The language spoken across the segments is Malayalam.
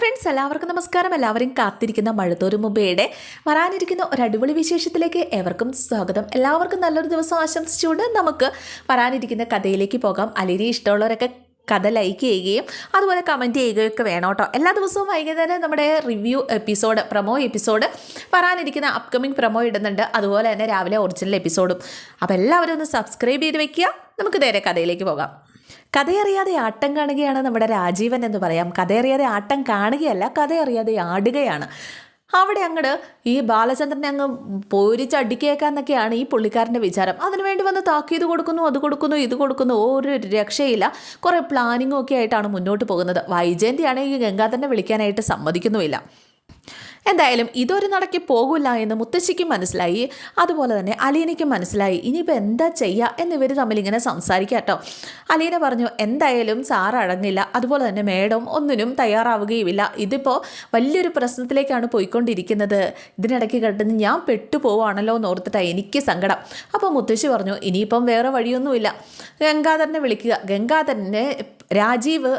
ഫ്രണ്ട്സ് എല്ലാവർക്കും നമസ്കാരം. എല്ലാവരും കാത്തിരിക്കുന്ന മഴത്തോരു മുമ്പേടെ വരാനിരിക്കുന്ന ഒരു അടിപൊളി വിശേഷത്തിലേക്ക് ഏവർക്കും സ്വാഗതം. എല്ലാവർക്കും നല്ലൊരു ദിവസം ആശംസിച്ചുകൊണ്ട് നമുക്ക് വരാനിരിക്കുന്ന കഥയിലേക്ക് പോകാം. അലിരി ഇഷ്ടമുള്ളവരൊക്കെ കഥ ലൈക്ക് ചെയ്യുകയും അതുപോലെ കമന്റ് ചെയ്യുകയൊക്കെ വേണം കേട്ടോ. എല്ലാ ദിവസവും വൈകുന്നേരം നമ്മുടെ റിവ്യൂ എപ്പിസോഡ് പ്രമോ എപ്പിസോഡ് വരാനിരിക്കുന്ന അപ്കമിങ് പ്രമോ ഇടുന്നുണ്ട്. അതുപോലെ തന്നെ രാവിലെ ഒറിജിനൽ എപ്പിസോഡും അപ്പോൾ എല്ലാവരും ഒന്ന് സബ്സ്ക്രൈബ് ചെയ്ത് വയ്ക്കുക നമുക്ക് നേരെ കഥയിലേക്ക് പോകാം. കഥയറിയാതെ ആട്ടം കാണുകയാണ് നമ്മുടെ രാജീവൻ എന്ന് പറയാം. കഥയറിയാതെ ആട്ടം കാണുകയല്ല കഥയറിയാതെ ആടുകയാണ്. അവിടെ അങ്ങോട്ട് ഈ ബാലചന്ദ്രനെ അങ്ങ് പോരിച്ചടിക്കേക്കാന്നൊക്കെയാണ് ഈ പുള്ളിക്കാരന്റെ വിചാരം. അതിനുവേണ്ടി വന്ന് താക്കീത് കൊടുക്കുന്നു അത് കൊടുക്കുന്നു ഇത് കൊടുക്കുന്നു ഒരു രക്ഷയില്ല. കുറേ പ്ലാനിങ്ങും ഒക്കെ ആയിട്ടാണ് മുന്നോട്ട് പോകുന്നത്. വൈജയന്തിയാണെങ്കിൽ ഗംഗാധരനെ വിളിക്കാനായിട്ട് സമ്മതിക്കുന്നുമില്ല. എന്തായാലും ഇതൊരു നടക്ക് പോകില്ല എന്ന് മുത്തശ്ശിക്കും മനസ്സിലായി. അതുപോലെ തന്നെ അലീനയ്ക്കും മനസ്സിലായി. ഇനിയിപ്പോൾ എന്താ ചെയ്യുക എന്നിവർ തമ്മിൽ ഇങ്ങനെ സംസാരിക്കാം കേട്ടോ അലീന പറഞ്ഞു എന്തായാലും സാർ അടങ്ങില്ല. അതുപോലെ തന്നെ മേഡം ഒന്നിനും തയ്യാറാവുകയുമില്ല. ഇതിപ്പോൾ വലിയൊരു പ്രശ്നത്തിലേക്കാണ് പോയിക്കൊണ്ടിരിക്കുന്നത്. ഇതിനിടയ്ക്ക് കിടന്ന് ഞാൻ പെട്ടുപോവാണല്ലോ എന്ന് ഓർത്തിട്ടാണ് എനിക്ക് സങ്കടം. അപ്പോൾ മുത്തശ്ശി പറഞ്ഞു ഇനിയിപ്പം വേറെ വഴിയൊന്നുമില്ല. ഗംഗാധരനെ വിളിക്കുക. ഗംഗാധരനെ രാജീവ്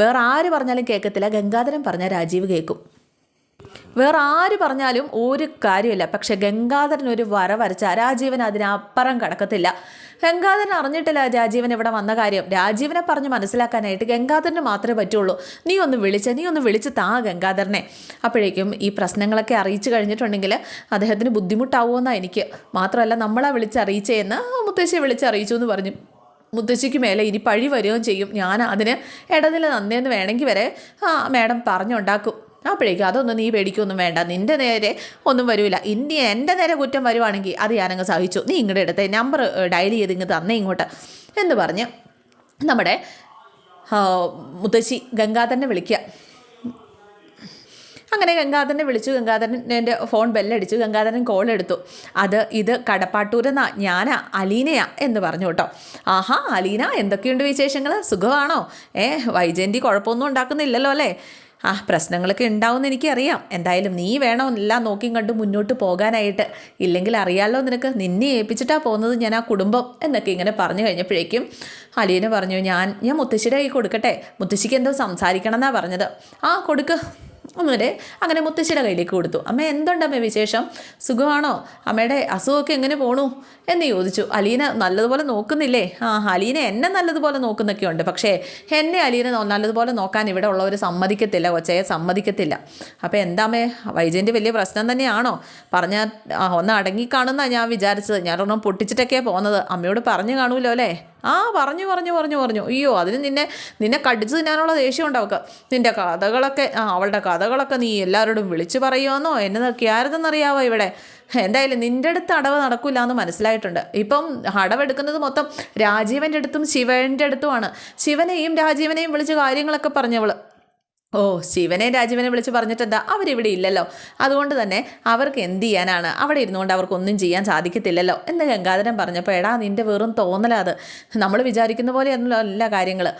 വേറെ ആര് പറഞ്ഞാലും കേൾക്കത്തില്ല. ഗംഗാധരൻ പറഞ്ഞാൽ രാജീവ് കേൾക്കും. വേറെ ആര് പറഞ്ഞാലും ഒരു കാര്യമില്ല. പക്ഷെ ഗംഗാധരൻ ഒരു വര വരച്ച രാജീവൻ അതിനപ്പുറം കിടക്കത്തില്ല. ഗംഗാധരൻ അറിഞ്ഞിട്ടില്ല രാജീവൻ ഇവിടെ വന്ന കാര്യം. രാജീവനെ പറഞ്ഞ് മനസ്സിലാക്കാനായിട്ട് ഗംഗാധരന് മാത്രമേ പറ്റുള്ളൂ. നീ ഒന്ന് വിളിച്ച നീ ഒന്ന് വിളിച്ച് താ ഗംഗാധരനെ. അപ്പോഴേക്കും ഈ പ്രശ്നങ്ങളൊക്കെ അറിയിച്ചു കഴിഞ്ഞിട്ടുണ്ടെങ്കിൽ അദ്ദേഹത്തിന് ബുദ്ധിമുട്ടാവുമെന്നാണ് എനിക്ക്. മാത്രമല്ല നമ്മളാ വിളിച്ചറിയിച്ചേന്ന് മുത്തശ്ശിയെ വിളിച്ചറിയിച്ചു എന്ന് പറഞ്ഞു. മുത്തശ്ശിക്ക് മേലെ ഇനി പഴി വരികയും ചെയ്യും. ഞാൻ അതിന് ഇടനില നന്നേന്ന് വേണമെങ്കിൽ വരെ ആ മാഡം പറഞ്ഞുണ്ടാക്കും. അപ്പോഴേക്കും അതൊന്നും നീ പേടിക്കൊന്നും വേണ്ട. നിന്റെ നേരെ ഒന്നും വരില്ല ഇനി എന്റെ നേരെ കുറ്റം വരുവാണെങ്കിൽ അത് ഞാനങ്ങ് സഹിച്ചു. നീ ഇങ്ങോട്ട് എടുത്തേ. നമ്പർ ഡയൽ ചെയ്ത് ഇങ്ങ് തന്നേ ഇങ്ങോട്ട്. എന്ന് പറഞ്ഞ് നമ്മുടെ മുത്തശ്ശി ഗംഗാധരനെ വിളിക്കുക അങ്ങനെ ഗംഗാധരനെ വിളിച്ചു. ഗംഗാധരന്റെ ഫോൺ ബെല്ലടിച്ചു. ഗംഗാധരൻ കോൾ എടുത്തു. അത് ഇത് കടപ്പാട്ടൂരെന്നാ ഞാനാ അലീനയാ എന്ന് പറഞ്ഞു കേട്ടോ. ആഹാ അലീന എന്തൊക്കെയുണ്ട് വിശേഷങ്ങൾ സുഖമാണോ? ഏ വൈജയന്തി കുഴപ്പമൊന്നും ഉണ്ടാക്കുന്നില്ലല്ലോ അല്ലേ? ആ പ്രശ്നങ്ങളൊക്കെ ഉണ്ടാവുമെന്ന് എനിക്കറിയാം. എന്തായാലും നീ വേണോ എല്ലാം നോക്കിയും കണ്ട് മുന്നോട്ട് പോകാനായിട്ട്. ഇല്ലെങ്കിൽ അറിയാലോ നിനക്ക്. നിന്നെ ഏൽപ്പിച്ചിട്ടാ പോകുന്നത് ഞാൻ ആ കുടുംബം എന്നൊക്കെ ഇങ്ങനെ പറഞ്ഞു കഴിഞ്ഞപ്പോഴേക്കും അലീന പറഞ്ഞു ഞാൻ ഞാൻ മുത്തശ്ശിയുടെ കൈ കൊടുക്കട്ടെ. മുത്തശ്ശിക്ക് എന്തോ സംസാരിക്കണം എന്നാ പറഞ്ഞത്. ആ കൊടുക്ക്. അങ്ങനെ അങ്ങനെ മുത്തശ്ശിയുടെ കയ്യിലേക്ക് കൊടുത്തു. അമ്മ എന്തുണ്ടമ്മേ വിശേഷം? സുഖമാണോ? അമ്മയുടെ അസുഖമൊക്കെ എങ്ങനെ പോണു? എന്ന് ചോദിച്ചു. അലീന നല്ലതുപോലെ നോക്കുന്നില്ലേ? ആ അലീന എന്നെ നല്ലതുപോലെ നോക്കുന്നൊക്കെയുണ്ട്. പക്ഷേ എന്നെ അലീന നല്ലതുപോലെ നോക്കാൻ ഇവിടെ ഉള്ളവർ സമ്മതിക്കത്തില്ല. കൊച്ചയെ സമ്മതിക്കത്തില്ല. അപ്പോൾ എന്താമേ വൈജയന്റെ വലിയ പ്രശ്നം തന്നെയാണോ? പറഞ്ഞാൽ ഒന്ന് അടങ്ങിക്കാണുന്നാണ് ഞാൻ വിചാരിച്ചത്. ഞാനൊന്നും പൊട്ടിച്ചിട്ടൊക്കെയാണ് പോകുന്നത് അമ്മയോട് പറഞ്ഞു കാണുമല്ലോ അല്ലേ? ആ പറഞ്ഞു പറഞ്ഞു പറഞ്ഞു പറഞ്ഞു. അയ്യോ അതിന് നിന്നെ നിന്നെ കടിച്ചു തിന്നാനുള്ള ദേഷ്യം ഉണ്ടാവുക നിന്റെ കഥകളൊക്കെ ആ അവളുടെ കഥകളൊക്കെ നീ എല്ലാവരോടും വിളിച്ചു പറയുമെന്നോ അറിയാവോ ഇവിടെ? എന്തായാലും നിന്റെ അടുത്ത് അടവ് നടക്കില്ല എന്ന് മനസ്സിലായിട്ടുണ്ട്. ഇപ്പം അടവെടുക്കുന്നത് മൊത്തം രാജീവന്റെ അടുത്തും ശിവന്റെ അടുത്തുമാണ്. ശിവനെയും രാജീവനെയും വിളിച്ച് കാര്യങ്ങളൊക്കെ പറഞ്ഞവൾ. ഓ ശിവനെ രാജീവനെ വിളിച്ച് പറഞ്ഞിട്ട് എന്താ അവരിവിടെ ഇല്ലല്ലോ. അതുകൊണ്ട് തന്നെ അവർക്ക് എന്ത് ചെയ്യാനാണ്? അവിടെ ഇരുന്നുകൊണ്ട് അവർക്കൊന്നും ചെയ്യാൻ സാധിക്കത്തില്ലല്ലോ എന്ന് ഗംഗാധരൻ പറഞ്ഞപ്പോൾ എടാ നിന്റെ വെറും തോന്നലാ അത്. നമ്മൾ വിചാരിക്കുന്ന പോലെയൊന്നുമല്ലോ എല്ലാ കാര്യങ്ങൾ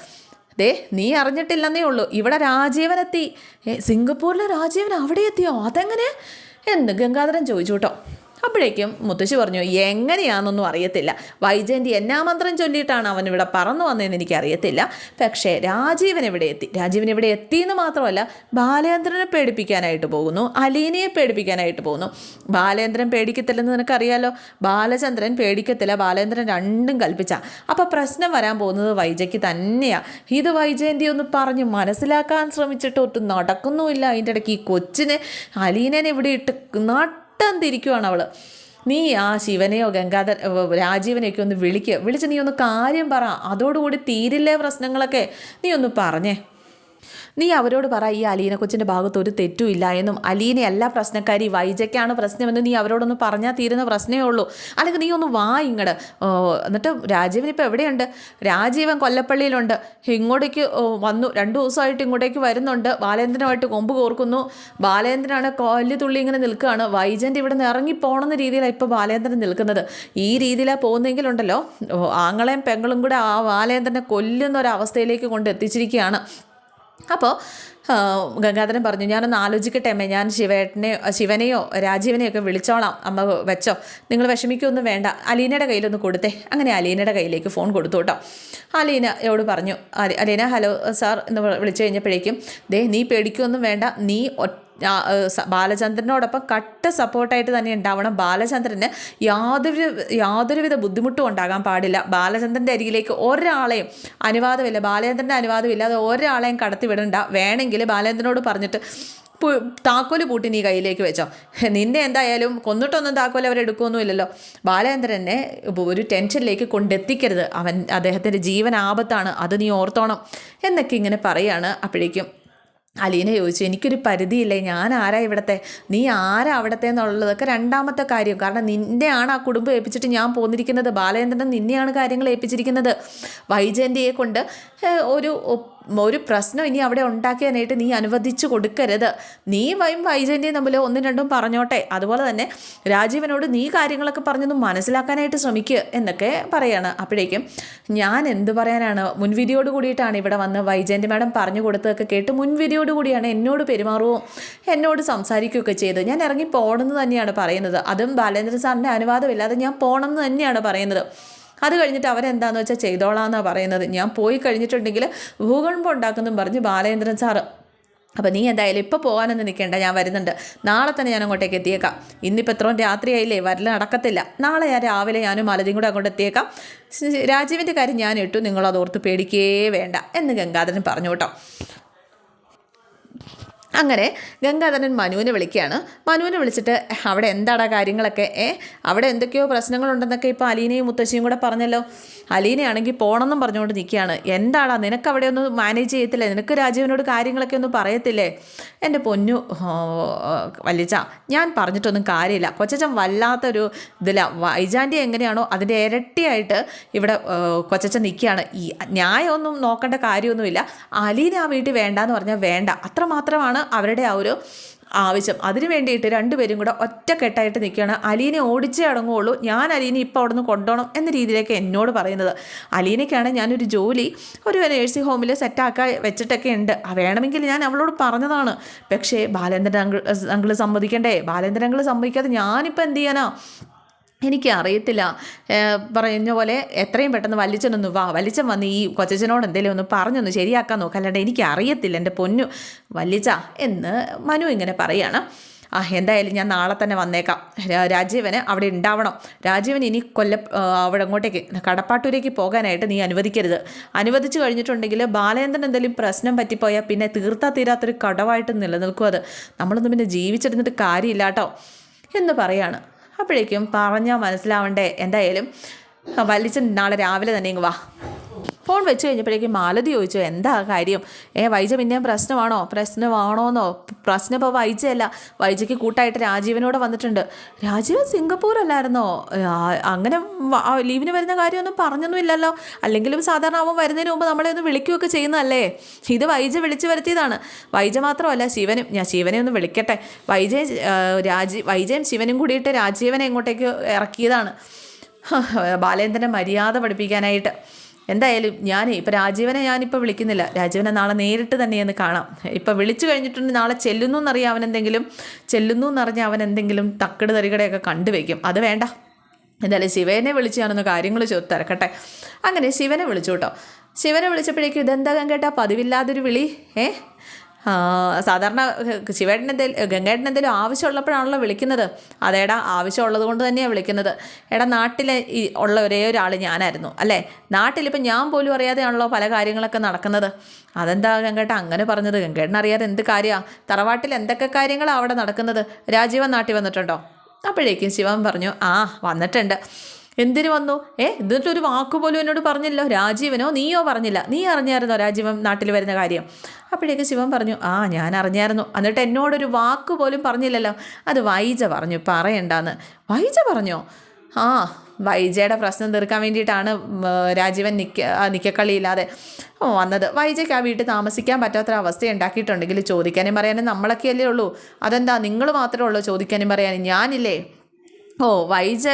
ദേ നീ അറിഞ്ഞിട്ടില്ലെന്നേ ഉള്ളൂ. ഇവിടെ രാജീവനെത്തി. സിംഗപ്പൂരിലെ രാജീവൻ അവിടെ എത്തിയോ? അതെങ്ങനെ? എന്ന് ഗംഗാധരൻ ചോദിച്ചു കേട്ടോ. അപ്പോഴേക്കും മുത്തശ്ശി പറഞ്ഞു എങ്ങനെയാണെന്നൊന്നും അറിയത്തില്ല. വൈജയന്തി എന്നാ മന്ത്രം ചൊല്ലിയിട്ടാണ് അവൻ ഇവിടെ പറന്നു വന്നതെന്ന് എനിക്കറിയത്തില്ല. പക്ഷേ രാജീവൻ ഇവിടെ എത്തി? രാജീവൻ ഇവിടെ എത്തിയെന്ന് മാത്രമല്ല ബാലേന്ദ്രനെ പേടിപ്പിക്കാനായിട്ട് പോകുന്നു അലീനയെ പേടിപ്പിക്കാനായിട്ട് പോകുന്നു. ബാലേന്ദ്രൻ പേടിക്കത്തില്ലെന്ന് നിനക്കറിയാലോ? ബാലചന്ദ്രൻ പേടിക്കത്തില്ല ബാലേന്ദ്രൻ രണ്ടും കൽപ്പിച്ച. അപ്പോൾ പ്രശ്നം വരാൻ പോകുന്നത് വൈജയ്ക്ക് തന്നെയാണ് ഇത് വൈജയന്തി ഒന്ന് പറഞ്ഞ് മനസ്സിലാക്കാൻ ശ്രമിച്ചിട്ട് ഒട്ടും നടക്കുന്നുമില്ല. അതിന്റെ ഇടയ്ക്ക് ഈ കൊച്ചിനെ അലീനനെ ഇവിടെ ഇട്ട് നട്ടം തിരിക്കുവാണ് അവൾ നീ ആ ശിവനെയോ ഗംഗാധര രാജീവനെയൊക്കെ ഒന്ന് വിളിക്കുക വിളിച്ച് നീ ഒന്ന് കാര്യം പറ. അതോടുകൂടി തീരില്ലേ പ്രശ്നങ്ങളൊക്കെ? നീ ഒന്ന് പറഞ്ഞേ. നീ അവരോട് പറ ഈ അലീന കൊച്ചിന്റെ ഭാഗത്ത് ഒരു തെറ്റും ഇല്ല എന്നും. അലീനയല്ല പ്രശ്നക്കാരി വൈജയ്ക്കാണ് പ്രശ്നമെന്ന് നീ അവരോടൊന്ന് പറഞ്ഞാൽ തീരുന്ന പ്രശ്നമേ ഉള്ളൂ. അല്ലെങ്കിൽ നീ ഒന്ന് വാ ഇങ്ങട്. എന്നിട്ട് രാജീവൻ ഇപ്പോൾ എവിടെയുണ്ട്? രാജീവൻ കൊല്ലപ്പള്ളിയിലുണ്ട്. ഇങ്ങോട്ടേക്ക് വന്നു. രണ്ട് ദിവസമായിട്ട് ഇങ്ങോട്ടേക്ക് വരുന്നുണ്ട്. ബാലേന്ദ്രനുമായിട്ട് കൊമ്പ് കോർക്കുന്നു. ബാലേന്ദ്രനാണ് കൊല്ലി തുള്ളി ഇങ്ങനെ നിൽക്കുകയാണ്. വൈജന്റെ ഇവിടെ നിന്ന് ഇറങ്ങിപ്പോണെന്ന രീതിയിലാണ് ഇപ്പോൾ ബാലേന്ദ്രൻ നിൽക്കുന്നത്. ഈ രീതിയിലാണ് പോകുന്നെങ്കിലുണ്ടല്ലോ ആങ്ങളെയും പെങ്ങളും കൂടെ ആ ബാലേന്ദ്രനെ കൊല്ലുന്ന ഒരവസ്ഥയിലേക്ക് കൊണ്ട് എത്തിച്ചിരിക്കുകയാണ്. അപ്പോൾ ഗംഗാധരൻ പറഞ്ഞു ഞാനൊന്ന് ആലോചിക്കട്ടെ അമ്മേ ഞാൻ ശിവേട്ടനെ ശിവനെയോ രാജീവനെയോ ഒക്കെ വിളിച്ചോളാം അമ്മ വെച്ചോ. നിങ്ങൾ വിഷമിക്കൊന്നും വേണ്ട. അലീനയുടെ കയ്യിലൊന്ന് കൊടുത്തേ. അങ്ങനെ അലീനയുടെ കയ്യിലേക്ക് ഫോൺ കൊടുത്തു കേട്ടോ. അലീനയോട് പറഞ്ഞു അലീന ഹലോ സാർ എന്ന് വിളിച്ചു കഴിഞ്ഞപ്പോഴേക്കും ദേ നീ പേടിക്കൊന്നും വേണ്ട. നീ ഒറ്റ ബാലചന്ദ്രനോടൊപ്പം കട്ട സപ്പോർട്ടായിട്ട് തന്നെ ഉണ്ടാവണം. ബാലചന്ദ്രന് യാതൊരു യാതൊരുവിധ ബുദ്ധിമുട്ടും ഉണ്ടാകാൻ പാടില്ല. ബാലചന്ദ്രന്റെ അരികിലേക്ക് ഒരാളെയും അനുവാദമില്ല ബാലചന്ദ്രന്റെ അനുവാദമില്ലാതെ ഒരാളെയും കടത്തിവിടണ്ട വേണമെങ്കിൽ ബാലചന്ദ്രനോട് പറഞ്ഞിട്ട് താക്കോൽ പൂട്ടി നീ കയ്യിലേക്ക് വെച്ചോ. നിന്നെ എന്തായാലും കൊന്നിട്ടൊന്നും താക്കോൽ അവരെടുക്കുമൊന്നുമില്ലല്ലോ ബാലചന്ദ്രനെ ഒരു ടെൻഷനിലേക്ക് കൊണ്ടെത്തിക്കരുത്. അവൻ അദ്ദേഹത്തിന്റെ ജീവൻ ആപത്താണ് അത് നീ ഓർത്തോണം. എന്നൊക്കെ ഇങ്ങനെ പറയാണ് അപ്പോഴേക്കും. അലീന ചോദിച്ചു എനിക്കൊരു പരിധിയില്ലേ? ഞാൻ ആരാ ഇവിടത്തെ? നീ ആരാ അവിടത്തെ എന്നുള്ളതൊക്കെ രണ്ടാമത്തെ കാര്യം. കാരണം നിന്നെയാണ് ആ കുടുംബം ഏൽപ്പിച്ചിട്ട് ഞാൻ പോന്നിരിക്കുന്നത്. ബാലചന്ദ്രൻ നിന്നെയാണ് കാര്യങ്ങൾ ഏൽപ്പിച്ചിരിക്കുന്നത്. വൈജയന്തിയെ കൊണ്ട് ഒരു ഒരു പ്രശ്നം ഇനി അവിടെ ഉണ്ടാക്കാനായിട്ട് നീ അനുവദിച്ചു കൊടുക്കരുത്. നീ വൈം വൈജയന്തിയും തമ്മിൽ ഒന്നും രണ്ടും പറഞ്ഞോട്ടെ. അതുപോലെ തന്നെ രാജീവനോട് നീ കാര്യങ്ങളൊക്കെ പറഞ്ഞൊന്ന് മനസ്സിലാക്കാനായിട്ട് ശ്രമിക്കുക എന്നൊക്കെ പറയാണ്. അപ്പോഴേക്കും ഞാൻ എന്ത് പറയാനാണ്? മുൻവിധിയോട് കൂടിയിട്ടാണ് ഇവിടെ വന്ന് വൈജയന്തി മാഡം പറഞ്ഞു കൊടുത്തതൊക്കെ കേട്ട് മുൻവിധിയോട് കൂടിയാണ് എന്നോട് പെരുമാറുകയും എന്നോട് സംസാരിക്കുകയൊക്കെ ചെയ്ത് ഞാൻ ഇറങ്ങി പോകണമെന്ന് തന്നെയാണ് പറയുന്നത്. അതും ബാലേന്ദ്രൻ സാറിന്റെ അനുവാദമില്ലാതെ ഞാൻ പോകണമെന്ന് തന്നെയാണ് പറയുന്നത്. അത് കഴിഞ്ഞിട്ട് അവരെന്താണെന്ന് വെച്ചാൽ ചെയ്തോളാന്നാണ് പറയുന്നത്. ഞാൻ പോയി കഴിഞ്ഞിട്ടുണ്ടെങ്കിൽ ഭൂകമ്പം ഉണ്ടാക്കുന്നും പറഞ്ഞ് ബാലേന്ദ്രൻ സാറ് അപ്പോൾ നീ എന്തായാലും ഇപ്പോൾ പോകാനൊന്നും നിൽക്കേണ്ട ഞാൻ വരുന്നുണ്ട്. നാളെ തന്നെ ഞാൻ അങ്ങോട്ടേക്ക് എത്തിയേക്കാം. ഇന്നിപ്പോൾ ഇത്രയും രാത്രിയായില്ലേ വരല നടക്കത്തില്ല. നാളെ ഞാൻ രാവിലെ ഞാനും മലതിയും കൂടെ അങ്ങോട്ട് എത്തിയേക്കാം. രാജീവിന്റെ കാര്യം ഞാൻ ഇട്ടു നിങ്ങളത് ഓർത്ത് പേടിക്കേ വേണ്ട എന്ന് ഗംഗാധരൻ പറഞ്ഞു കേട്ടോ. അങ്ങനെ ഗംഗാധരൻ മനുവിനെ വിളിക്കുകയാണ്. മനുവിനെ വിളിച്ചിട്ട് അവിടെ എന്താടാ കാര്യങ്ങളൊക്കെ? ഏ അവിടെ എന്തൊക്കെയോ പ്രശ്നങ്ങളുണ്ടെന്നൊക്കെ ഇപ്പോൾ അലീനയും മുത്തശ്ശിയും കൂടെ പറഞ്ഞല്ലോ. അലീനയാണെങ്കിൽ പോകണമെന്നും പറഞ്ഞുകൊണ്ട് നിൽക്കുകയാണ്. എന്താടാ നിനക്ക് അവിടെ ഒന്നും മാനേജ് ചെയ്യത്തില്ലേ? നിനക്ക് രാജീവനോട് കാര്യങ്ങളൊക്കെ ഒന്നും പറയത്തില്ലേ? എന്റെ പൊന്നു വലിച്ച ഞാൻ പറഞ്ഞിട്ടൊന്നും കാര്യമില്ല. കൊച്ചച്ചൻ വല്ലാത്തൊരു ഇതില. വൈജാന്റി എങ്ങനെയാണോ അതിന്റെ ഇരട്ടിയായിട്ട് ഇവിടെ കൊച്ചച്ചൻ നിൽക്കുകയാണ്. ഈ ന്യായമൊന്നും നോക്കേണ്ട കാര്യമൊന്നുമില്ല. അലീന ആ വീട്ടിൽ വേണ്ടെന്ന് പറഞ്ഞാൽ വേണ്ട. അത്ര മാത്രമാണ് അവരുടെ ആ ഒരു ആവശ്യം. അതിനു വേണ്ടിയിട്ട് രണ്ടുപേരും കൂടെ ഒറ്റക്കെട്ടായിട്ട് നിൽക്കുകയാണ്. അലീനെ ഓടിച്ചേ അടങ്ങുള്ളൂ ഞാൻ അലീനെ ഇപ്പോൾ അവിടെ നിന്ന് കൊണ്ടുപോകണം എന്ന രീതിയിലേക്ക് എന്നോട് പറയുന്നത്. അലീനയ്ക്കാണ് ഞാനൊരു ജോലി ഒരു നേഴ്സിംഗ് ഹോമിൽ സെറ്റാക്കാൻ വെച്ചിട്ടൊക്കെ ഉണ്ട്. വേണമെങ്കിൽ ഞാൻ അവളോട് പറഞ്ഞതാണ്. പക്ഷേ ബാലേന്ദ്രൻ അങ്കിൾ അങ്കിൾ സമ്മതിക്കണ്ടേ? ബാലേന്ദ്രൻ അങ്കിൾ സമ്മതിക്കാതെ ഞാനിപ്പോൾ എന്ത് ചെയ്യാനാ? എനിക്ക് അറിയത്തില്ല പറഞ്ഞ പോലെ എത്രയും പെട്ടെന്ന് വല്ലിച്ചനൊന്ന് വാ. വല്ലിച്ചൻ വന്ന് ഈ കൊച്ചച്ചനോട് എന്തെങ്കിലും ഒന്ന് പറഞ്ഞൊന്ന് ശരിയാക്കാൻ നോക്കാം. അല്ലാണ്ട് എനിക്ക് അറിയത്തില്ല എന്റെ പൊന്നു. വല്ലിച്ച എന്ന് മനു ഇങ്ങനെ പറയാണ്. ആ എന്തായാലും ഞാൻ നാളെ തന്നെ വന്നേക്കാം. രാജീവന് അവിടെ ഉണ്ടാവണം. രാജീവൻ ഇനി കൊല്ല അവിടെ അങ്ങോട്ടേക്ക് കടപ്പാട്ടൂരേക്ക് പോകാനായിട്ട് നീ അനുവദിക്കരുത്. അനുവദിച്ചു കഴിഞ്ഞിട്ടുണ്ടെങ്കിൽ ബാലേന്ദ്രൻ എന്തെങ്കിലും പ്രശ്നം പറ്റിപ്പോയാൽ പിന്നെ തീർത്താ തീരാത്തൊരു കടവായിട്ട് നിലനിൽക്കും അത്. നമ്മളൊന്നും പിന്നെ ജീവിച്ചിരുന്നിട്ട് കാര്യമില്ല കേട്ടോ എന്ന് പറയാണ്. അപ്പോഴേക്കും പറഞ്ഞാൽ മനസ്സിലാവണ്ടേ. എന്തായാലും വലിച്ചൻ നാളെ രാവിലെ തന്നെ ഇങ്ങ് വാ. ഫോൺ വെച്ച് കഴിഞ്ഞപ്പോഴേക്കും മാലതി ചോദിച്ചു എന്താ കാര്യം? ഏ വൈജ പിന്നെയും പ്രശ്നമാണോ? പ്രശ്നമാണോന്നോ? പ്രശ്നം ഇപ്പോൾ വൈജയല്ല. വൈജയ്ക്ക് കൂട്ടായിട്ട് രാജീവനോട് വന്നിട്ടുണ്ട്. രാജീവൻ സിംഗപ്പൂരല്ലായിരുന്നോ അങ്ങനെ ലീവിന് വരുന്ന കാര്യമൊന്നും പറഞ്ഞൊന്നുമില്ലല്ലോ അല്ലെങ്കിലും സാധാരണ അവൻ വരുന്നതിന് മുമ്പ് നമ്മളെ ഒന്ന് വിളിക്കുകയൊക്കെ ചെയ്യുന്നതല്ലേ? ഇത് വൈജ വിളിച്ചു വരുത്തിയതാണ്. വൈജ മാത്രമല്ല ശിവനും ഞാൻ ശിവനെ ഒന്ന് വിളിക്കട്ടെ. വൈജയും രാജീവ് രാജി വൈജയും ശിവനും കൂടിയിട്ട് രാജീവനെ ഇങ്ങോട്ടേക്ക് ഇറക്കിയതാണ്. ബാലേന്ദ്രനെ മര്യാദ പഠിപ്പിക്കാനായിട്ട്. എന്തായാലും ഞാൻ ഇപ്പം രാജീവനെ ഞാനിപ്പോൾ വിളിക്കുന്നില്ല. രാജീവനെ നാളെ നേരിട്ട് തന്നെ ഒന്ന് കാണാം. ഇപ്പം വിളിച്ചു കഴിഞ്ഞിട്ടുണ്ട് നാളെ ചെല്ലുന്നു എന്നറിയാം അവൻ എന്തെങ്കിലും ചെല്ലുന്നു എന്നറിഞ്ഞ അവൻ എന്തെങ്കിലും തക്കട് തരികടയൊക്കെ കണ്ടുവയ്ക്കും അത് വേണ്ട. എന്തായാലും ശിവനെ വിളിച്ച് ഞാനൊന്ന് കാര്യങ്ങൾ ചോ തിരക്കട്ടെ. അങ്ങനെ ശിവനെ വിളിച്ചു കേട്ടോ. ശിവനെ വിളിച്ചപ്പോഴേക്കും ഇതെന്താ കേട്ടാ പതിവില്ലാതൊരു വിളി. ഏ? സാധാരണ ശിവേട്ടൻ എന്തെങ്കിലും ഗംഗേട്ടൻ എന്തെങ്കിലും ആവശ്യമുള്ളപ്പോഴാണല്ലോ വിളിക്കുന്നത്. അതേടാ ആവശ്യമുള്ളത് കൊണ്ട് തന്നെയാണ് വിളിക്കുന്നത്. എടാ നാട്ടിലെ ഈ ഉള്ള ഒരേ ഒരാൾ ഞാനായിരുന്നു അല്ലേ? നാട്ടിലിപ്പോൾ ഞാൻ പോലും അറിയാതെയാണല്ലോ പല കാര്യങ്ങളൊക്കെ നടക്കുന്നത്. അതെന്താ ഗംഗേട്ട അങ്ങനെ പറഞ്ഞത്? ഗംഗേട്ടൻ അറിയാതെ എന്ത് കാര്യമാണ് തറവാട്ടിൽ എന്തൊക്കെ കാര്യങ്ങളാണ് അവിടെ നടക്കുന്നത്? രാജീവൻ നാട്ടിൽ വന്നിട്ടുണ്ടോ? അപ്പോഴേക്കും ശിവൻ പറഞ്ഞു ആ വന്നിട്ടുണ്ട്. എന്തിനു വന്നു? ഏ എന്നിട്ടൊരു വാക്ക് പോലും എന്നോട് പറഞ്ഞില്ലോ രാജീവനോ നീയോ പറഞ്ഞില്ല. നീ അറിഞ്ഞായിരുന്നോ രാജീവൻ നാട്ടിൽ വരുന്ന കാര്യം? അപ്പോഴേക്ക് ശിവൻ പറഞ്ഞു ആ ഞാൻ അറിഞ്ഞായിരുന്നു. എന്നിട്ട് എന്നോടൊരു വാക്ക് പോലും പറഞ്ഞില്ലല്ലോ. അത് വൈജ പറഞ്ഞു. പറയണ്ടെന്ന്. വൈജ പറഞ്ഞോ? ആ വൈജയുടെ പ്രശ്നം തീർക്കാൻ വേണ്ടിയിട്ടാണ് രാജീവൻ നിക്ക നിക്കക്കളിയില്ലാതെ വന്നത്. വൈജയ്ക്ക് ആ വീട്ടിൽ താമസിക്കാൻ പറ്റാത്തൊരവസ്ഥ ഉണ്ടാക്കിയിട്ടുണ്ടെങ്കിൽ ചോദിക്കാനും പറയാനും നമ്മളൊക്കെയല്ലേ ഉള്ളൂ. അതെന്താ? നിങ്ങൾ മാത്രമേ ഉള്ളൂ ചോദിക്കാനും പറയാനും. ഞാനില്ലേ? ഓ വൈജ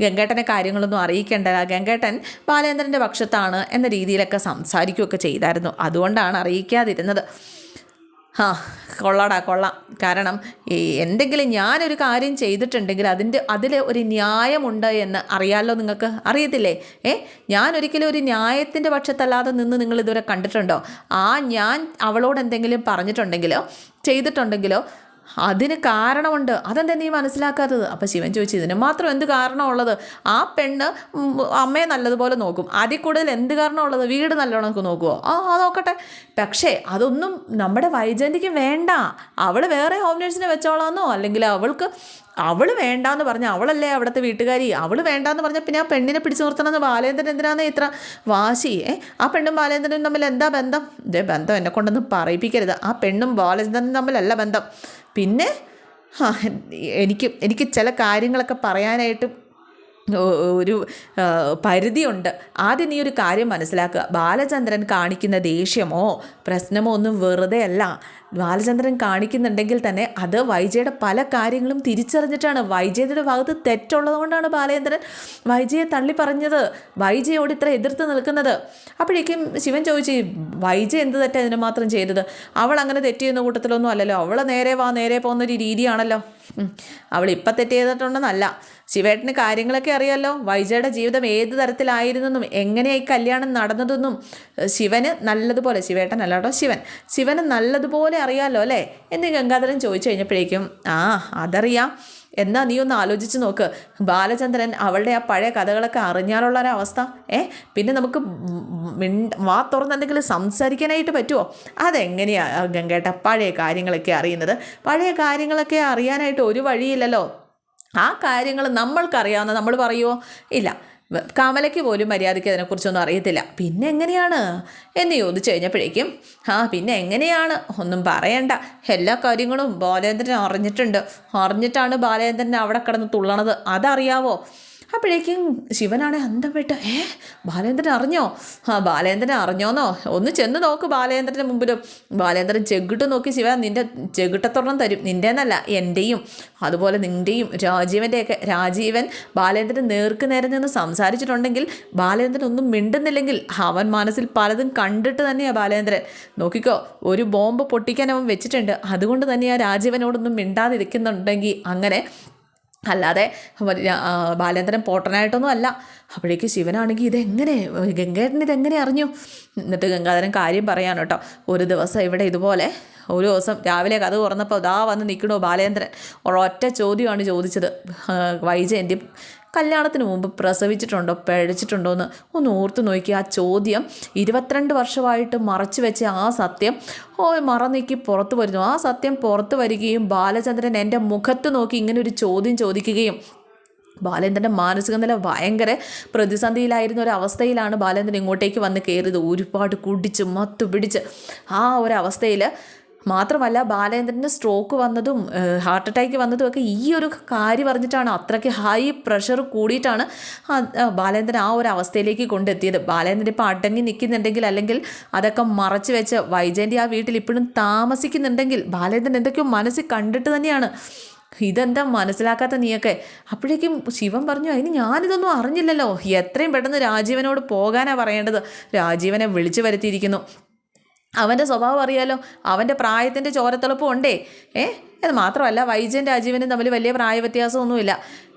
ഗംഗേട്ടനെ കാര്യങ്ങളൊന്നും അറിയിക്കേണ്ട ഗംഗേട്ടൻ ബാലേന്ദ്രന്റെ പക്ഷത്താണ് എന്ന രീതിയിലൊക്കെ സംസാരിക്കുകയൊക്കെ ചെയ്തായിരുന്നു. അതുകൊണ്ടാണ് അറിയിക്കാതിരുന്നത്. ആ കൊള്ളാടാ കൊള്ളാം. കാരണം ഈ എന്തെങ്കിലും ഞാനൊരു കാര്യം ചെയ്തിട്ടുണ്ടെങ്കിൽ അതിന്റെ അതിൽ ഒരു ന്യായമുണ്ട് എന്ന് അറിയാമല്ലോ നിങ്ങൾക്ക്? അറിയത്തില്ലേ? ഏ? ഞാൻ ഒരിക്കലും ഒരു ന്യായത്തിന്റെ പക്ഷത്തല്ലാതെ നിന്ന് നിങ്ങൾ ഇതുവരെ കണ്ടിട്ടുണ്ടോ? ആ ഞാൻ അവളോട് എന്തെങ്കിലും പറഞ്ഞിട്ടുണ്ടെങ്കിലോ ചെയ്തിട്ടുണ്ടെങ്കിലോ അതിന് കാരണമുണ്ട്. അതെന്താ നീ മനസ്സിലാക്കാത്തത്? അപ്പം ശിവൻ ചോദിച്ചു ഇതിന് മാത്രം എന്ത് കാരണമുള്ളത്? ആ പെണ്ണ് അമ്മയെ നല്ലതുപോലെ നോക്കും. അതിൽ കൂടുതൽ എന്ത് കാരണമുള്ളത്? വീട് നല്ലോണം നോക്കുമോ ആ നോക്കട്ടെ. പക്ഷേ അതൊന്നും നമ്മുടെ വൈജന്തിക്ക് വേണ്ട. അവൾ വേറെ ഹോം നേഴ്സിനെ വെച്ചോളാന്നോ? അല്ലെങ്കിൽ അവൾക്ക് അവൾ വേണ്ടാന്ന് പറഞ്ഞ അവളല്ലേ അവിടുത്തെ വീട്ടുകാരി? അവൾ വേണ്ടാന്ന് പറഞ്ഞാൽ പിന്നെ ആ പെണ്ണിനെ പിടിച്ചു നിർത്തണമെന്ന് ബാലേന്ദ്രൻ എന്തിനാണ് ഇത്ര വാശി? ഏ ആ പെണ്ണും ബാലേന്ദ്രനും തമ്മിൽ എന്താ ബന്ധം? ഇതേ ബന്ധം എന്നെ കൊണ്ടൊന്നും പറയിപ്പിക്കരുത്. ആ പെണ്ണും ബാലേന്ദ്രനും തമ്മിലല്ല ബന്ധം. പിന്നെ എനിക്ക് എനിക്ക് ചില കാര്യങ്ങളൊക്കെ പറയാനായിട്ട് ഒരു പരിധിയുണ്ട്. ആദ്യം നീ ഒരു കാര്യം മനസ്സിലാക്കുക. ബാലചന്ദ്രൻ കാണിക്കുന്ന ദേഷ്യമോ പ്രശ്നമോ ഒന്നും വെറുതെ അല്ല. ബാലചന്ദ്രൻ കാണിക്കുന്നുണ്ടെങ്കിൽ തന്നെ അത് വൈജയുടെ പല കാര്യങ്ങളും തിരിച്ചറിഞ്ഞിട്ടാണ്. വൈജയുടെ ഭാഗത്ത് തെറ്റുള്ളതുകൊണ്ടാണ് ബാലചന്ദ്രൻ വൈജയെ തള്ളി പറഞ്ഞത്. വൈജയോട് ഇത്ര എതിർത്ത് നിൽക്കുന്നത്. അപ്പോഴേക്കും ശിവൻ ചോദിച്ചു വൈജ എന്ത് തെറ്റാണ് ഇതിന് മാത്രം ചെയ്തത്? അവൾ അങ്ങനെ തെറ്റിയെന്ന കൂട്ടത്തിലൊന്നും അല്ലല്ലോ. അവൾ നേരെ വാ നേരെ പോകുന്നൊരു രീതിയാണല്ലോ. അവൾ ഇപ്പം തെറ്റ് ചെയ്തിട്ടുണ്ടെന്നല്ല. ശിവേട്ടന് കാര്യങ്ങളൊക്കെ അറിയാമല്ലോ വൈജയുടെ ജീവിതം ഏത് തരത്തിലായിരുന്നെന്നും എങ്ങനെയായി കല്യാണം നടന്നതെന്നും ശിവന് നല്ലതുപോലെ ശിവേട്ടൻ അല്ല കേട്ടോ ശിവൻ. ശിവന് നല്ലതുപോലെ അറിയാമല്ലോ അല്ലേ? എന്ന് ഗംഗാധരൻ ചോദിച്ചു കഴിഞ്ഞപ്പോഴേക്കും ആ അതറിയാം. എന്നാ നീ ഒന്ന് ആലോചിച്ച് നോക്ക്. ബാലചന്ദ്രൻ അവളുടെ ആ പഴയ കഥകളൊക്കെ അറിഞ്ഞാലുള്ള ഒരവസ്ഥ ഏ? പിന്നെ നമുക്ക് വാ തുറന്ന് എന്തെങ്കിലും സംസാരിക്കാനായിട്ട് പറ്റുമോ അതെങ്ങനെയാണ് ഗംഗേട്ട പഴയ കാര്യങ്ങളൊക്കെ അറിയുന്നത്? പഴയ കാര്യങ്ങളൊക്കെ അറിയാനായിട്ട് ഒരു വഴിയില്ലല്ലോ. ആ കാര്യങ്ങൾ നമ്മൾക്കറിയാവുന്ന നമ്മൾ പറയുമോ ഇല്ല. കമലയ്ക്ക് പോലും മര്യാദയ്ക്ക് അതിനെക്കുറിച്ചൊന്നും അറിയത്തില്ല. പിന്നെ എങ്ങനെയാണ്? എന്ന് ചോദിച്ചു കഴിഞ്ഞപ്പോഴേക്കും ആ പിന്നെ എങ്ങനെയാണ്? ഒന്നും പറയണ്ട. എല്ലാ കാര്യങ്ങളും ബാലേന്ദ്രൻ അറിഞ്ഞിട്ടുണ്ട്. അറിഞ്ഞിട്ടാണ് ബാലേന്ദ്രൻ അവിടെ കിടന്ന് തുള്ളണത്. അതറിയാവോ? അപ്പോഴേക്കും ശിവനാണെ അന്തം വിട്ട് ഏ ബാലേന്ദ്രൻ അറിഞ്ഞോ? ആ ബാലേന്ദ്രൻ അറിഞ്ഞോന്നോ? ഒന്ന് ചെന്ന് നോക്ക് ബാലേന്ദ്രന്റെ മുമ്പിലും. ബാലേന്ദ്രൻ ചെകിട്ട് നോക്കി ശിവ നിന്റെ ചെകിട്ടത്തൊരെണ്ണം തരും. നിന്റെ എന്നല്ല എന്റെയും അതുപോലെ നിന്റെയും രാജീവന്റെയൊക്കെ രാജീവൻ ബാലേന്ദ്രൻ നേർക്ക് നേരെ നിന്ന് സംസാരിച്ചിട്ടുണ്ടെങ്കിൽ ബാലേന്ദ്രൻ ഒന്നും മിണ്ടുന്നില്ലെങ്കിൽ അവൻ മനസ്സിൽ പലതും കണ്ടിട്ട് തന്നെയാണ് ബാലേന്ദ്രൻ. നോക്കിക്കോ ഒരു ബോംബ് പൊട്ടിക്കാൻ അവൻ വെച്ചിട്ടുണ്ട്. അതുകൊണ്ട് തന്നെയാണ് രാജീവനോടൊന്നും മിണ്ടാതിരിക്കുന്നുണ്ടെങ്കിൽ അങ്ങനെ അല്ലാതെ ബാലേന്ദ്രൻ പോട്ടനായിട്ടൊന്നും അല്ല. അപ്പോഴേക്ക് ശിവനാണെങ്കിൽ ഇതെങ്ങനെ ഗംഗേട്ടൻ ഇതെങ്ങനെ അറിഞ്ഞു? എന്നിട്ട് ഗംഗാധരൻ കാര്യം പറയാൻ കേട്ടോ. ഒരു ദിവസം ഇവിടെ ഇതുപോലെ ഒരു ദിവസം രാവിലെ കഥ തുറന്നപ്പോൾ ഇതാ വന്ന് നിൽക്കണോ ബാലേന്ദ്രൻ. ഒരൊറ്റ ചോദ്യമാണ് ചോദിച്ചത്. വൈജയന്തി കല്യാണത്തിന് മുമ്പ് പ്രസവിച്ചിട്ടുണ്ടോ പഴച്ചിട്ടുണ്ടോ എന്ന് ഒന്ന് ഓർത്തു നോക്കി ആ ചോദ്യം ഇരുപത്തിരണ്ട് വർഷമായിട്ട് മറച്ചു വെച്ച ആ സത്യം ഓ മറ നീക്കി പുറത്തു വരുന്നു. ആ സത്യം പുറത്തു വരികയും ബാലചന്ദ്രൻ എന്റെ മുഖത്ത് നോക്കി ഇങ്ങനെ ഒരു ചോദ്യം ചോദിക്കുകയും ബാലേന്ദ്രന്റെ മാനസിക നില ഭയങ്കര പ്രതിസന്ധിയിലായിരുന്ന ഒരു അവസ്ഥയിലാണ് ബാലേന്ദ്രൻ ഇങ്ങോട്ടേക്ക് വന്ന് കയറിയത്. ഒരുപാട് കുടിച്ച് മത്തു പിടിച്ച് ആ ഒരു അവസ്ഥയിൽ മാത്രമല്ല ബാലേന്ദ്രന് സ്ട്രോക്ക് വന്നതും ഹാർട്ട് അറ്റാക്ക് വന്നതും ഒക്കെ ഈ ഒരു കാര്യം പറഞ്ഞിട്ടാണ് അത്രയ്ക്ക് ഹൈ പ്രഷർ കൂടിയിട്ടാണ് ബാലേന്ദ്രൻ ആ ഒരു അവസ്ഥയിലേക്ക് കൊണ്ടെത്തിയത്. ബാലേന്ദ്രൻ ഇപ്പോൾ അടങ്ങി നിൽക്കുന്നുണ്ടെങ്കിൽ അല്ലെങ്കിൽ അതൊക്കെ മറച്ചു വെച്ച് വൈജയന്റെ ആ വീട്ടിൽ ഇപ്പോഴും താമസിക്കുന്നുണ്ടെങ്കിൽ ബാലേന്ദ്രൻ എന്തൊക്കെയോ മനസ്സിൽ കണ്ടിട്ട് തന്നെയാണ്. ഇതെന്താ മനസ്സിലാക്കാത്ത നീയൊക്കെ? അപ്പോഴേക്കും ശിവൻ പറഞ്ഞു അതിന് ഞാനിതൊന്നും അറിഞ്ഞില്ലല്ലോ. എത്രയും പെട്ടെന്ന് രാജീവനോട് പോകാനാണ് പറയേണ്ടത്. രാജീവനെ വിളിച്ചു വരുത്തിയിരിക്കുന്നു. അവന്റെ സ്വഭാവം അറിയാലോ. അവന്റെ പ്രായത്തിന്റെ ചോരത്തിളപ്പം ഉണ്ടേ. ഏ? അത് മാത്രമല്ല വൈജയൻ രാജീവനും തമ്മിൽ വലിയ പ്രായ വ്യത്യാസമൊന്നുമില്ല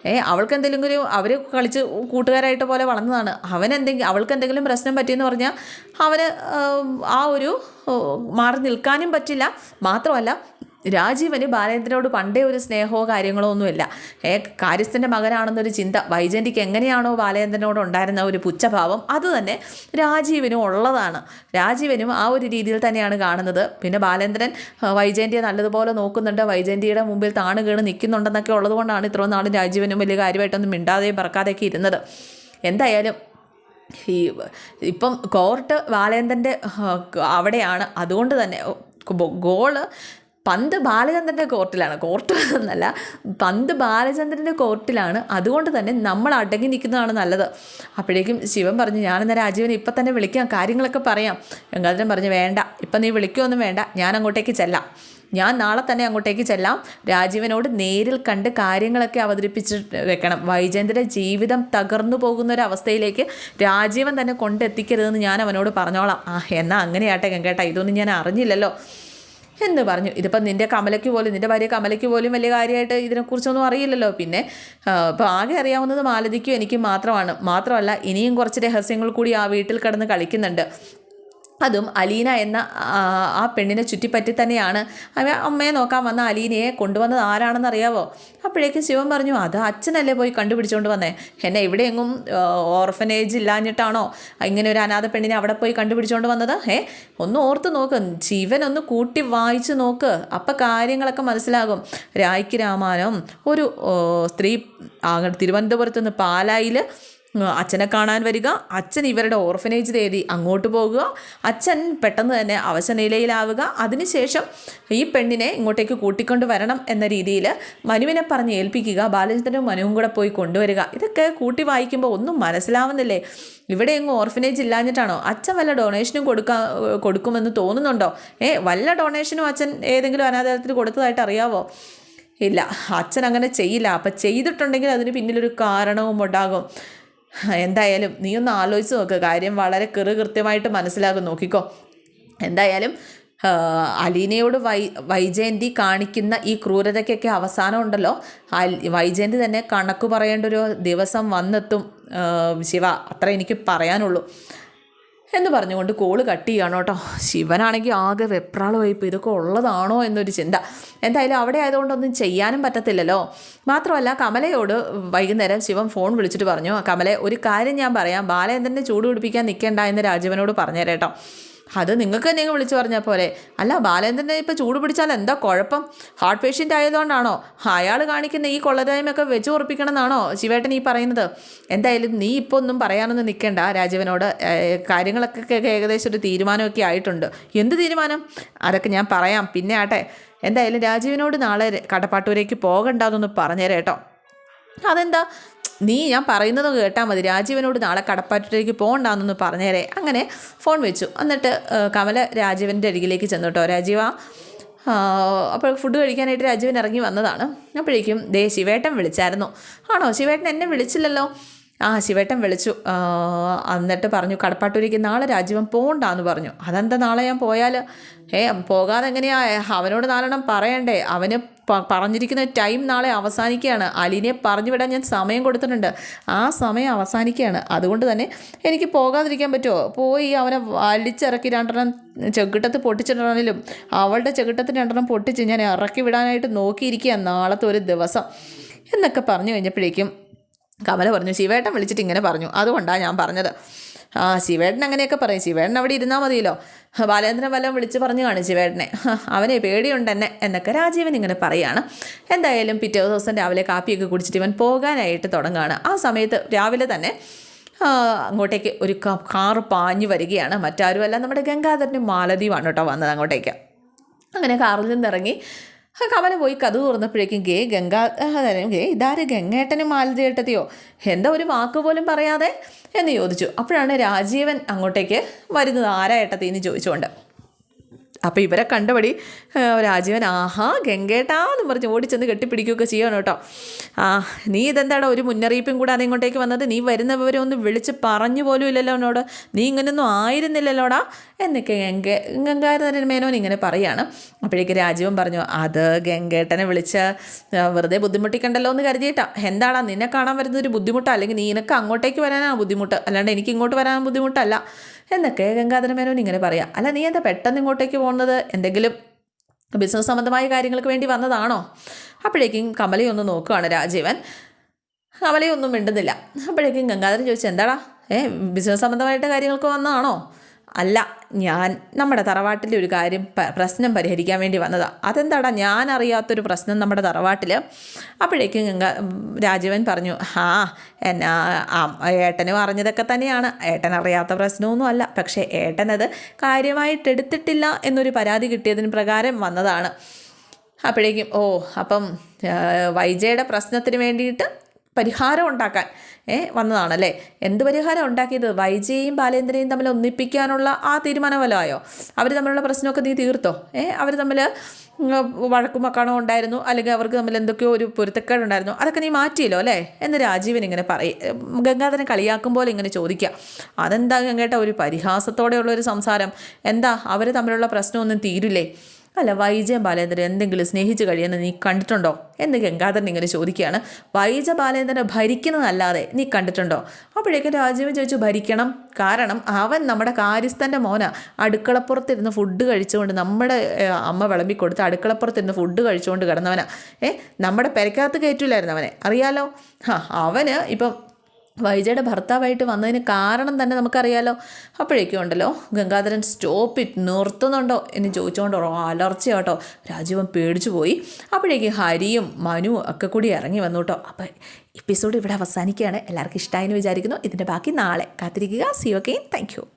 ഏ? അവൾക്ക് എന്തെങ്കിലും അവർ കളിച്ച് കൂട്ടുകാരായിട്ട് പോലെ വളർന്നതാണ്. അവൻ എന്തെങ്കിലും അവൾക്ക് എന്തെങ്കിലും പ്രശ്നം പറ്റിയെന്ന് പറഞ്ഞാൽ അവന് ആ ഒരു മാറി നിൽക്കാനും പറ്റില്ല. മാത്രമല്ല രാജീവന് ബാലേന്ദ്രനോട് പണ്ടേ ഒരു സ്നേഹമോ കാര്യങ്ങളോ ഒന്നുമില്ല. ഏ കാര്യസ്ഥന്റെ മകനാണെന്നൊരു ചിന്ത വൈജയന്തിക്ക് എങ്ങനെയാണോ ബാലേന്ദ്രനോട് ഉണ്ടായിരുന്ന ഒരു പുച്ഛഭാവം അത് തന്നെ രാജീവനും ഉള്ളതാണ്. രാജീവനും ആ ഒരു രീതിയിൽ തന്നെയാണ് കാണുന്നത്. പിന്നെ ബാലേന്ദ്രൻ വൈജയന്തിയെ നല്ലതുപോലെ നോക്കുന്നുണ്ട്. വൈജയന്തിയുടെ മുമ്പിൽ താണു കീണ് നിൽക്കുന്നുണ്ടെന്നൊക്കെ ഉള്ളതുകൊണ്ടാണ് ഇത്രയും നാളും രാജീവനും വലിയ കാര്യമായിട്ടൊന്നും മിണ്ടാതെയും പറക്കാതെയൊക്കെ ഇരുന്നത്. എന്തായാലും ഈ ഇപ്പം കോർട്ട് ബാലേന്ദ്രന്റെ അവിടെയാണ്. അതുകൊണ്ട് തന്നെ ഗോൾ പന്ത് ബാലചന്ദ്രന്റെ കോർട്ടിലാണ്. കോർട്ട് എന്നല്ല പന്ത് ബാലചന്ദ്രന്റെ കോർട്ടിലാണ്. അതുകൊണ്ട് തന്നെ നമ്മൾ അടങ്ങി നിൽക്കുന്നതാണ് നല്ലത്. അപ്പോഴേക്കും ശിവൻ പറഞ്ഞു ഞാനെന്നാ രാജീവനെ ഇപ്പം തന്നെ വിളിക്കാം കാര്യങ്ങളൊക്കെ പറയാം. ഗംഗാധരൻ പറഞ്ഞു വേണ്ട ഇപ്പം നീ വിളിക്കുമൊന്നും വേണ്ട ഞാൻ അങ്ങോട്ടേക്ക് ചെല്ലാം. ഞാൻ നാളെ തന്നെ അങ്ങോട്ടേക്ക് ചെല്ലാം. രാജീവനോട് നേരിൽ കണ്ട് കാര്യങ്ങളൊക്കെ അവതരിപ്പിച്ച് വെക്കണം. വൈജയന്തിന്റെ ജീവിതം തകർന്നു പോകുന്ന ഒരു അവസ്ഥയിലേക്ക് രാജീവൻ തന്നെ കൊണ്ടെത്തിക്കരുതെന്ന് ഞാൻ അവനോട് പറഞ്ഞോളാം. ആ എന്നാൽ അങ്ങനെയാട്ടെ ഗംഗേട്ടാ ഇതൊന്നും ഞാൻ അറിഞ്ഞില്ലല്ലോ. എന്ന് പറഞ്ഞു. ഇതിപ്പം നിന്റെ കമലയ്ക്ക് പോലും നിന്റെ ഭാര്യ കമലയ്ക്ക് പോലും വലിയ കാര്യമായിട്ട് ഇതിനെക്കുറിച്ചൊന്നും അറിയില്ലല്ലോ. പിന്നെ ഇപ്പോൾ ആകെ അറിയാവുന്നത് മാലതിക്കും എനിക്കും മാത്രമാണ്. മാത്രമല്ല ഇനിയും കുറച്ച് രഹസ്യങ്ങൾ കൂടി ആ വീട്ടിൽ കിടന്ന് കളിക്കുന്നുണ്ട്. അതും അലീന എന്ന ആ, പെണ്ണിനെ ചുറ്റിപ്പറ്റി തന്നെയാണ്. അമ്മയെ നോക്കാൻ വന്ന അലീനയെ കൊണ്ടുവന്നത് ആരാണെന്ന് അറിയാവോ? അപ്പോഴേക്കും ശിവൻ പറഞ്ഞു അത് അച്ഛനല്ലേ പോയി കണ്ടുപിടിച്ചുകൊണ്ട് വന്നേ? എന്നെ എവിടെയെങ്ങും ഓർഫനേജ് ഇല്ലാഞ്ഞിട്ടാണോ ഇങ്ങനെ ഒരു അനാഥ പെണ്ണിനെ അവിടെ പോയി കണ്ടുപിടിച്ചുകൊണ്ട് വന്നത്? ഏ ഒന്ന് ഓർത്ത് നോക്ക്. ജീവൻ ഒന്ന് കൂട്ടി വായിച്ച് നോക്ക്. അപ്പം കാര്യങ്ങളൊക്കെ മനസ്സിലാകും. രായ്ക്ക് രാമാനം ഒരു സ്ത്രീ തിരുവനന്തപുരത്ത് നിന്ന് പാലായിൽ അച്ഛനെ കാണാൻ വരിക. അച്ഛൻ ഇവരുടെ ഓർഫനേജ് തേടി അങ്ങോട്ട് പോകുക. അച്ഛൻ പെട്ടെന്ന് തന്നെ അവശനിലയിലാവുക. അതിനുശേഷം ഈ പെണ്ണിനെ ഇങ്ങോട്ടേക്ക് കൂട്ടിക്കൊണ്ട് വരണം എന്ന രീതിയിൽ മനുവിനെ പറഞ്ഞ് ഏൽപ്പിക്കുക. ബാലചന്ദ്രനും മനുവും കൂടെ പോയി കൊണ്ടുവരിക. ഇതൊക്കെ കൂട്ടി വായിക്കുമ്പോൾ ഒന്നും മനസ്സിലാവുന്നില്ലേ? ഇവിടെ എങ്ങും ഓർഫനേജ് ഇല്ലാഞ്ഞിട്ടാണോ? അച്ഛൻ വല്ല ഡൊണേഷനും കൊടുക്കാ കൊടുക്കുമെന്ന് തോന്നുന്നുണ്ടോ? ഏ വല്ല ഡൊണേഷനും അച്ഛൻ ഏതെങ്കിലും അനാഥാലയത്തിൽ കൊടുത്തതായിട്ട് അറിയാവോ? ഇല്ല. അച്ഛൻ അങ്ങനെ ചെയ്യില്ല. അപ്പം ചെയ്തിട്ടുണ്ടെങ്കിൽ അതിന് പിന്നിലൊരു കാരണവും ഉണ്ടാകും എന്തായാലും നീ ഒന്ന് ആലോചിച്ച് നോക്ക്. കാര്യം വളരെ കൃ കൃത്യമായിട്ട് മനസ്സിലാകും. നോക്കിക്കോ. എന്തായാലും അലീനയോട് വൈ വൈജയന്തി കാണിക്കുന്ന ഈ ക്രൂരതയ്ക്കൊക്കെ അവസാനം ഉണ്ടല്ലോ. വൈജയന്തി തന്നെ കണക്ക് പറയേണ്ട ഒരു ദിവസം വന്നെത്തും ശിവ. അത്ര എനിക്ക് പറയാനുള്ളൂ. എന്ന് പറഞ്ഞുകൊണ്ട് കോൾ കട്ട് ചെയ്യണം കേട്ടോ. ശിവനാണെങ്കിൽ ആകെ വെപ്രാളമായിപ്പോൾ ഇതൊക്കെ ഉള്ളതാണോ എന്നൊരു ചിന്ത. എന്തായാലും അവിടെ ആയതുകൊണ്ടൊന്നും ചെയ്യാനും പറ്റത്തില്ലല്ലോ. മാത്രമല്ല കമലയോട് വൈകുന്നേരം ശിവൻ ഫോൺ വിളിച്ചിട്ട് പറഞ്ഞു കമലെ ഒരു കാര്യം ഞാൻ പറയാം. ബാലേന്ദ്രനെ ചൂട് പിടിപ്പിക്കാൻ നിൽക്കേണ്ട എന്ന് രാജീവനോട് പറഞ്ഞേരേട്ടോ അത് നിങ്ങൾക്ക് തന്നെ വിളിച്ചു പറഞ്ഞാൽ പോലെ അല്ല ബാലേന്ദ്രനെ ഇപ്പോൾ ചൂട് പിടിച്ചാൽ എന്താ കുഴപ്പം? ഹാർട്ട് പേഷ്യന്റ് ആയതുകൊണ്ടാണോ? അയാൾ കാണിക്കുന്ന ഈ കൊള്ളതായ്മയൊക്കെ വെച്ച് ഉറപ്പിക്കണം എന്നാണോ ശിവേട്ടൻ ഈ പറയുന്നത്? എന്തായാലും നീ ഇപ്പോൾ ഒന്നും പറയാനൊന്നും നിൽക്കേണ്ട രാജീവനോട്. കാര്യങ്ങളൊക്കെ ഏകദേശം ഒരു തീരുമാനമൊക്കെ ആയിട്ടുണ്ട്. എന്ത് തീരുമാനം? അതൊക്കെ ഞാൻ പറയാം. പിന്നെ ആട്ടെ എന്തായാലും രാജീവിനോട് നാളെ കടപ്പാട്ടൂരേക്ക് പോകണ്ടെന്നൊന്ന് പറഞ്ഞുതരാം കേട്ടോ. അതെന്താ? നീ ഞാൻ പറയുന്നത് കേട്ടാൽ മതി. രാജീവനോട് നാളെ കടപ്പാറ്റയിലേക്ക് പോകണ്ടെന്നൊന്ന് പറഞ്ഞേരെ. അങ്ങനെ ഫോൺ വെച്ചു. എന്നിട്ട് കമല രാജീവന്റെ അരികിലേക്ക് ചെന്നു കേട്ടോ രാജീവ അപ്പോൾ ഫുഡ് കഴിക്കാനായിട്ട് രാജീവൻ ഇറങ്ങി വന്നതാണ്. അപ്പോഴേക്കും ദേ ശിവേട്ടൻ വിളിച്ചായിരുന്നു. ആണോ? ശിവേട്ടൻ എന്നെ വിളിച്ചില്ലല്ലോ? ആ ശിവേട്ടൻ വിളിച്ചു. എന്നിട്ട് പറഞ്ഞു കടപ്പാട്ടൂരിക്ക് നാളെ രാജീവൻ പോകണ്ടാന്ന് പറഞ്ഞു. അതെന്താ നാളെ ഞാൻ പോയാൽ ഏ പോകാതെ എങ്ങനെയാ അവനോട് നാലെണ്ണം പറയണ്ടേ. അവന് പറഞ്ഞിരിക്കുന്ന ടൈം നാളെ അവസാനിക്കുകയാണ്. അലീനെ പറഞ്ഞു വിടാൻ ഞാൻ സമയം കൊടുത്തിട്ടുണ്ട്. ആ സമയം അവസാനിക്കുകയാണ്. അതുകൊണ്ട് തന്നെ എനിക്ക് പോകാതിരിക്കാൻ പറ്റുമോ? പോയി അവനെ വലിച്ചിറക്കി രണ്ടെണ്ണം ചെകിട്ടത്ത് പൊട്ടിച്ചിടണമെങ്കിലും അവളുടെ ചെകിട്ടത്തിന് രണ്ടെണ്ണം പൊട്ടിച്ച് ഞാൻ ഇറക്കി വിടാനായിട്ട് നോക്കിയിരിക്കുക നാളത്തെ ഒരു ദിവസം. എന്നൊക്കെ പറഞ്ഞു കഴിഞ്ഞപ്പോഴേക്കും കമല പറഞ്ഞു ശിവേട്ടൻ വിളിച്ചിട്ട് ഇങ്ങനെ പറഞ്ഞു. അതുകൊണ്ടാണ് ഞാൻ പറഞ്ഞത്. ആ ശിവേട്ടൻ അങ്ങനെയൊക്കെ പറയും. ശിവേട്ടൻ അവിടെ ഇരുന്നാൽ മതിയല്ലോ. ബാലേന്ദ്രൻ വല്ലതും വിളിച്ച് പറഞ്ഞു കാണും ശിവേട്ടനെ. അവനെ പേടിയുണ്ട് എന്നെ എന്നൊക്കെ രാജീവൻ ഇങ്ങനെ പറയുകയാണ് എന്തായാലും പിറ്റേ ദിവസം രാവിലെ കാപ്പിയൊക്കെ കുടിച്ചിട്ട് ഇവൻ പോകാനായിട്ട് തുടങ്ങുകയാണ്. ആ സമയത്ത് രാവിലെ തന്നെ അങ്ങോട്ടേക്ക് ഒരു കാർ പാഞ്ഞു വരികയാണ്. മറ്റാരുമല്ല നമ്മുടെ ഗംഗാധരനും മാലതിയുമാണ് കേട്ടോ വന്നത് അങ്ങോട്ടേക്ക്. അങ്ങനെ കാറിൽ നിന്നിറങ്ങി കമല പോയി കഥ തുറന്നപ്പോഴേക്കും ഗേ ഗംഗാധരനും ഗേ ഇതാര് ഗംഗേട്ടനും മാലതിയേട്ടത്തെയോ എന്താ ഒരു വാക്ക് പോലും പറയാതെ? എന്ന് ചോദിച്ചു. അപ്പോഴാണ് രാജീവൻ അങ്ങോട്ടേക്ക് വരുന്നത്. ആരാ എന്ന് ചോദിച്ചുകൊണ്ട്. അപ്പോൾ ഇവരെ കണ്ടപടി രാജീവൻ ആഹാ ഗംഗേട്ടാ എന്ന് പറഞ്ഞ് ഓടിച്ചെന്ന് കെട്ടിപ്പിടിക്കുകയൊക്കെ ചെയ്യണം കേട്ടോ. ആ നീ ഇതെന്താടാ ഒരു മുന്നറിയിപ്പും കൂടാതെ ഇങ്ങോട്ടേക്ക് വന്നത്? നീ വരുന്നവരെ ഒന്ന് വിളിച്ച് പറഞ്ഞു പോലും ഇല്ലല്ലോ എന്നോട്. നീ ഇങ്ങനെയൊന്നും ആയിരുന്നില്ലല്ലോടാ? എന്നൊക്കെ ഗംഗ ഗംഗാധരൻ മേനോൻ ഇങ്ങനെ പറയാണ്. അപ്പോഴേക്ക് രാജീവൻ പറഞ്ഞു അത് ഗംഗേട്ടനെ വിളിച്ച് വെറുതെ ബുദ്ധിമുട്ടിക്കണ്ടല്ലോ എന്ന് കരുതിയിട്ടാ. എന്താടാ നിന്നെ കാണാൻ വരുന്നത് ഒരു ബുദ്ധിമുട്ടാ? അല്ലെങ്കിൽ നീ നിനക്ക് അങ്ങോട്ടേക്ക് വരാനാണ് ബുദ്ധിമുട്ട്. അല്ലാണ്ട് എനിക്ക് ഇങ്ങോട്ട് വരാൻ ബുദ്ധിമുട്ടല്ല. എന്നൊക്കെ ഗംഗാധര മേനോൻ ഇങ്ങനെ പറയാം. അല്ല നീ എന്താ പെട്ടെന്ന് ഇങ്ങോട്ടേക്ക് പോകുന്നത്? എന്തെങ്കിലും ബിസിനസ് സംബന്ധമായ കാര്യങ്ങൾക്ക് വേണ്ടി വന്നതാണോ? അപ്പോഴേക്കും കമലയൊന്ന് നോക്കുകയാണ് രാജീവൻ. കമലയൊന്നും മിണ്ടുന്നില്ല. അപ്പോഴേക്കും ഗംഗാധരൻ ചോദിച്ചു എന്താടാ? ഏ ബിസിനസ് സംബന്ധമായിട്ട് കാര്യങ്ങൾക്ക് വന്നതാണോ? അല്ല ഞാൻ നമ്മുടെ തറവാട്ടിലെ ഒരു കാര്യം പ്രശ്നം പരിഹരിക്കാൻ വേണ്ടി വന്നതാണ് അതെന്താടാ ഞാൻ അറിയാത്തൊരു പ്രശ്നം നമ്മുടെ തറവാട്ടിൽ അപ്പോഴേക്കും ഗംഗ രാജീവൻ പറഞ്ഞു ആ എന്നാ ഏട്ടനും അറിഞ്ഞതൊക്കെ തന്നെയാണ്. ഏട്ടൻ അറിയാത്ത പ്രശ്നമൊന്നും അല്ല. പക്ഷേ ഏട്ടനത് കാര്യമായിട്ട് എടുത്തിട്ടില്ല എന്നൊരു പരാതി കിട്ടിയതിന് പ്രകാരം വന്നതാണ്. അപ്പോഴേക്കും ഓ അപ്പം വൈജയുടെ പ്രശ്നത്തിന് വേണ്ടിയിട്ട് പരിഹാരം ഉണ്ടാക്കാൻ വന്നതാണല്ലേ? എന്ത് പരിഹാരം ഉണ്ടാക്കിയത്? വൈജയും ബാലേന്ദ്രയും തമ്മിൽ ഒന്നിപ്പിക്കാനുള്ള ആ തീരുമാനമല്ലോ ആയോ അവർ തമ്മിലുള്ള പ്രശ്നമൊക്കെ നീ തീർത്തോ? ഏ അവർ തമ്മിൽ വഴക്കും മക്കാണോ ഉണ്ടായിരുന്നു അല്ലെങ്കിൽ അവർക്ക് തമ്മിൽ എന്തൊക്കെയോ ഒരു പൊരുത്തക്കേടുണ്ടായിരുന്നു അതൊക്കെ നീ മാറ്റിയല്ലോ അല്ലേ? എന്ന് രാജീവൻ ഇങ്ങനെ പറയും ഗംഗാധരൻ കളിയാക്കുമ്പോൾ ഇങ്ങനെ ചോദിക്കുക അതെന്താ ഗംഗേട്ട ഒരു പരിഹാസത്തോടെയുള്ള ഒരു സംസാരം? എന്താ അവർ തമ്മിലുള്ള പ്രശ്നമൊന്നും തീരില്ലേ? അല്ല വൈജയം ബാലേന്ദ്രൻ എന്തെങ്കിലും സ്നേഹിച്ച് കഴിയുന്നത് നീ കണ്ടിട്ടുണ്ടോ? എന്ന് ഗംഗാധരൻ ഇങ്ങനെ ചോദിക്കുകയാണ്. വൈജ ബാലേന്ദ്രനെ ഭരിക്കുന്നതല്ലാതെ നീ കണ്ടിട്ടുണ്ടോ? അപ്പോഴേക്കും രാജീവൻ ചോദിച്ചു ഭരിക്കണം. കാരണം അവൻ നമ്മുടെ കാര്യസ്ഥന്റെ മോന. അടുക്കളപ്പുറത്തിരുന്ന് ഫുഡ് കഴിച്ചുകൊണ്ട് നമ്മുടെ അമ്മ വിളമ്പി കൊടുത്ത് അടുക്കളപ്പുറത്തിരുന്ന് ഫുഡ് കഴിച്ചുകൊണ്ട് കിടന്നവനാ. ഏ നമ്മുടെ പെരക്കകത്ത് കയറ്റില്ലായിരുന്നു അവനെ അറിയാലോ അവന് ഇപ്പം വൈജയുടെ ഭർത്താവായിട്ട് വന്നതിന് കാരണം തന്നെ നമുക്കറിയാലോ. അപ്പോഴേക്കും ഉണ്ടല്ലോ ഗംഗാധരൻ സ്റ്റോപ്പ് ഇറ്റ് നിർത്തുന്നുണ്ടോ എന്ന് ചോദിച്ചുകൊണ്ട് അലർച്ച കേട്ടോ രാജീവൻ പേടിച്ചു പോയി. അപ്പോഴേക്കും ഹരിയും മനുവും ഒക്കെ കൂടി ഇറങ്ങി വന്നു കേട്ടോ. അപ്പോൾ എപ്പിസോഡ് ഇവിടെ അവസാനിക്കുകയാണ്. എല്ലാവർക്കും ഇഷ്ടമായി എന്ന് വിചാരിക്കുന്നു. ഇതിന്റെ ബാക്കി നാളെ കാത്തിരിക്കുക. C okay thank you